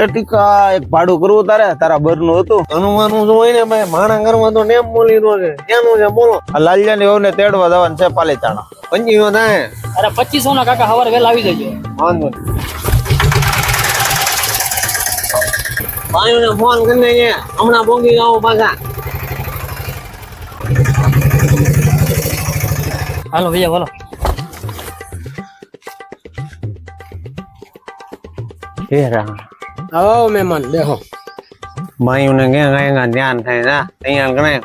એ ટીકા એક ભાડું કરવું તારે? તારા બરનું હતું. અનુમાનું શું હોય ને ભાઈ માણા ઘરમાં તો નેમ બોલી દો છે. ક્યાંનું છે બોલો. આ લાલિયાની વહુને તેડવા જવાનું છે પાલીતાણા. પંચીસો થાય. અરે પચીસો ના કાકા સવારે વેલા આવી જજો. વાંધો ભાઈ ભાઈઓને ફોન કરીને દઈએ હમણાં પોગી જાઓ પાછા. હાલો ભૈયા બોલો. આવો મહેમાન બેહો. ભાઈઓને ક્યાં ધ્યાન થાય કરે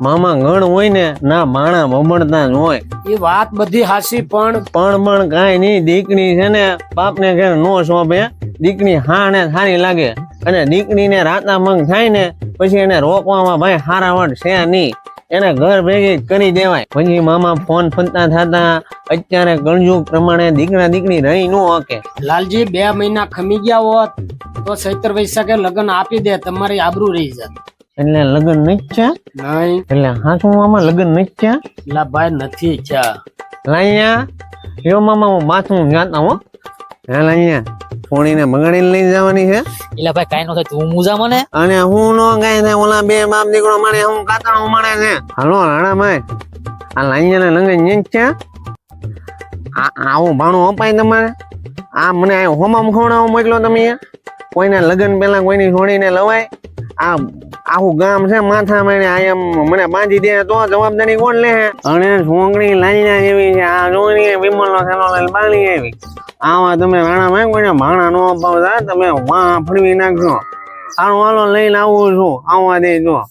મામા ગણ હોય ને ના માણા બમણતા જ હોય. એ વાત બધી હાસી પણ પણ પણ કાંઈ નહીં દીકરી છે ને બાપને ઘેર નો શોભે. દીકરી હાણે સારી લાગે. અને દીકરીને રાતા મંગ થાય ને પછી એને રોકવામાં ભાઈ હારાવટ છે નહીં. એને ઘર ભેગી કરી દેવાય. પછી મામા ફોન ફંતા થતા અત્યારે કળયુગ પ્રમાણે દીકરા દીકરી રહી નો હકે લાલજી બે મહિના ખમી ગયા હોત તો સૈતર વૈશાખે લગ્ન આપી દે તમારી આબરૂ રહી જાત. એટલે લગ્ન નહીં છે? નહીં. એટલે હાથું મામા લગ્ન નહીં છે? લા ભાઈ નથી ઈચ્છા લાયા? યો મામા હું માથું જાતા હો હે લાઈયા થોડીને બગાડીને લઈ જવાની છે. એટલે ભાઈ કાઈ નો થાય તું મુજા મને. અને હું નો ગાય થાય ઓલા બે બાપ દીકરો મારે હું કાતરા મળે છે. હાલો રાણા ભાઈ આ લાઈયાને લંગે જ છે. આ આવું ભાણું અપાય તમારે. આ મને આ હોમા ખવડાવો મોકલો તમે કોઈને લગ્ન પેલા કોઈની છોડીને લવાય. આ આવું ગામ છે માથા મારે આ મને બાંધી દે તો જવાબદારી કોણ લે અને સોંગણી લાઈના જેવી છે આ જોઈ વિમલ નો થેલો લઈને બાળી આવી. આવા તમે રાણા માંગો ને ભાણા નો અપાવતા તમે માં ફળવી નાખજો. સારું, હાલો, લઈને આવું છું. આવવા દેજો.